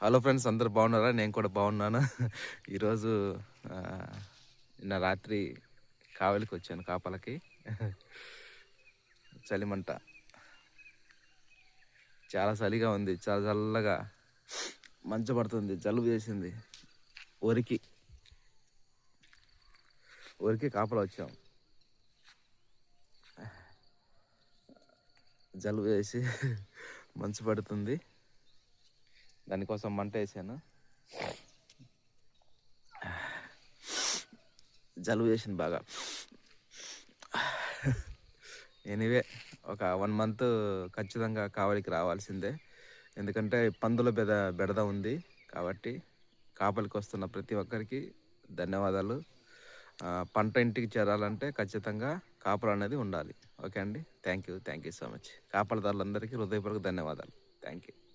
Hello friends అందరు బాగున్నారా? నేను కూడా బాగున్నాను. ఈరోజు నిన్న రాత్రి కావలికి వచ్చాను కాపలకి. చలిమంట. చాలా చలిగా ఉంది. చాలా చల్లగా మంచు పడుతుంది. జలుబు చేసింది. ఒరికి ఒరికి కాపల వచ్చాం. జలుబు చేసి మంచు పడుతుంది. దానికోసం మంట వేసాను? జలుబు చేసింది బాగా. ఎనీవే ఒక వన్ మంత్ ఖచ్చితంగా కావలికి రావాల్సిందే. ఎందుకంటే పందుల బెద బెడద ఉంది కాబట్టి కాపలికి వస్తున్న ప్రతి ఒక్కరికి ధన్యవాదాలు. పంట ఇంటికి చేరాలంటే ఖచ్చితంగా కాపలు అనేది ఉండాలి. ఓకే అండి? Thank you thank you so much. కాపలదారులందరికీ హృదయపూర్వక ధన్యవాదాలు. Thank you.